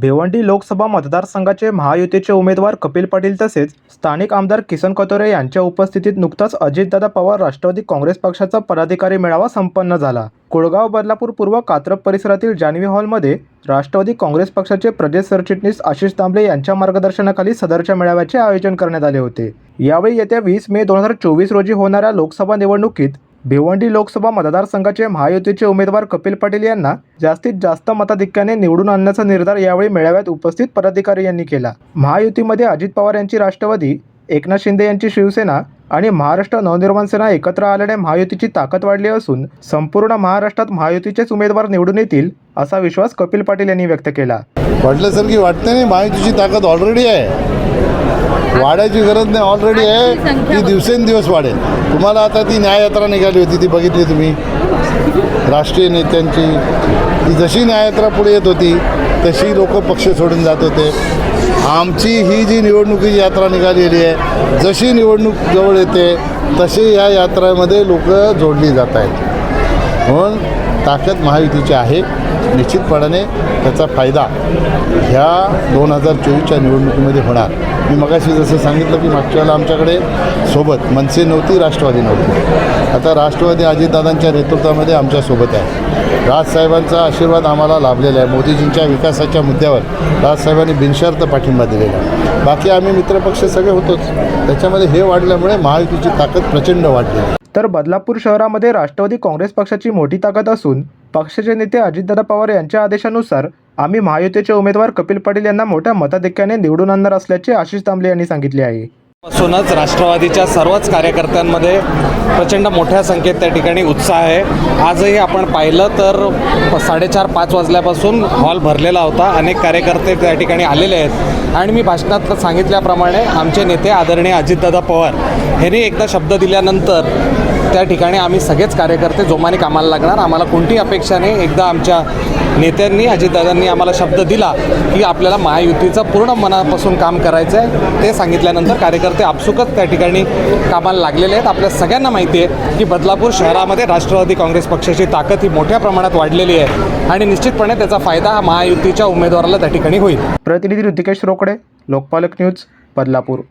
भिवंडी लोकसभा मतदारसंघाचे महायुतीचे उमेदवार कपिल पाटील तसेच स्थानिक आमदार किसन कतोरे यांच्या उपस्थितीत नुकताच अजितदादा पवार राष्ट्रवादी काँग्रेस पक्षाचा पदाधिकारी मेळावा संपन्न झाला. कुळगाव बदलापूर पूर्व कात्रप परिसरातील जानवी हॉलमध्ये राष्ट्रवादी काँग्रेस पक्षाचे प्रदेश सरचिटणीस आशिष दामले यांच्या मार्गदर्शनाखाली सदरच्या मेळाव्याचे आयोजन करण्यात आले होते. यावेळी येत्या वीस मे दोन हजार चोवीस रोजी होणाऱ्या लोकसभा निवडणुकीत भिवंडी लोकसभा मतदारसंघाचे महायुतीचे उमेदवार कपिल पाटील यांना जास्तीत जास्त मताधिक्याने निवडून आणण्याचा निर्धार यावेळी मेळाव्यात उपस्थित पदाधिकारी यांनी केला. महायुतीमध्ये अजित पवार यांची राष्ट्रवादी एकनाथ शिंदे यांची शिवसेना आणि महाराष्ट्र नवनिर्माण सेना एकत्र आल्याने महायुतीची ताकद वाढली असून संपूर्ण महाराष्ट्रात महायुतीचेच उमेदवार निवडून येतील असा विश्वास कपिल पाटील यांनी व्यक्त केला. वाटल्यासारखी वाटते नाही. महायुतीची ताकद ऑलरेडी आहे. वाढायची गरज नाही. ऑलरेडी आहे. ती दिवसेंदिवस वाढेल. तुम्हाला आता ती न्याययात्रा निघाली होती ती बघितली तुम्ही. राष्ट्रीय नेत्यांची. ती जशी न्याययात्रा पुढे येत होती तशी लोक पक्ष सोडून जात होते. आमची ही जी निवडणुकीची यात्रा निघालेली आहे जशी निवडणूक जवळ येते तशी या यात्रामध्ये लोक जोडली जात आहेत. म्हणून ताकद महायुतीची आहे. निश्चितपणाने त्याचा फायदा ह्या दोन हजार चोवीसच्या निवडणुकीमध्ये होणार. मी मगाशी जसं सांगितलं की मागच्या वेळेला आमच्याकडे सोबत मनसे नव्हती राष्ट्रवादी नव्हती. आता राष्ट्रवादी अजितदादांच्या नेतृत्वामध्ये आमच्यासोबत आहे. राजसाहेबांचा आशीर्वाद आम्हाला लाभलेला आहे. मोदीजींच्या विकासाच्या मुद्द्यावर राजसाहेबांनी बिनशर्त पाठिंबा दिलेला आहे. बाकी आम्ही मित्रपक्ष सगळे होतोच. त्याच्यामध्ये हे वाढल्यामुळे महायुतीची ताकद प्रचंड वाढली. तर बदलापूर शहरामध्ये राष्ट्रवादी काँग्रेस पक्षाची मोठी ताकद असून पक्षाचे नेते अजितदादा पवार यांच्या आदेशानुसार आम्ही महायुतीचे उमेदवार कपिल पाटील यांना मोठ्या मताधिक्याने निवडून आणणार असल्याचे आशिष तांबले यांनी सांगितले आहे. पासूनच राष्ट्रवादीच्या सर्वच कार्यकर्त्यांमध्ये प्रचंड मोठ्या संख्येत त्या ठिकाणी उत्साह आहे. आजही आपण पाहिलं तर साडेचार पाच वाजल्यापासून हॉल भरलेला होता. अनेक कार्यकर्ते त्या ठिकाणी आलेले आहेत. आणि मी भाषणात सांगितल्याप्रमाणे आमचे नेते आदरणीय अजितदादा पवार यांनी एकदा शब्द दिल्यानंतर त्या ठिकाणी आम्ही सगळेच कार्यकर्ते जोमाने कामाला लागणार. आम्हाला कोणती अपेक्षा नाही. एकदा आमच्या नेत्यांनी अजितदादांनी आम्हाला शब्द दिला की आपल्याला महायुतीचं पूर्ण मनापासून काम करायचं आहे ते सांगितल्यानंतर कार्यकर्ते आपसुकच त्या ठिकाणी कामाला लागलेले आहेत. आपल्या सगळ्यांना माहिती आहे की बदलापूर शहरामध्ये राष्ट्रवादी काँग्रेस पक्षाची ताकद ही मोठ्या प्रमाणात वाढलेली आहे आणि निश्चितपणे त्याचा फायदा हा महायुतीच्या उमेदवाराला त्या ठिकाणी होईल. प्रतिनिधी ऋतिकेश रोकडे लोकपालक न्यूज बदलापूर.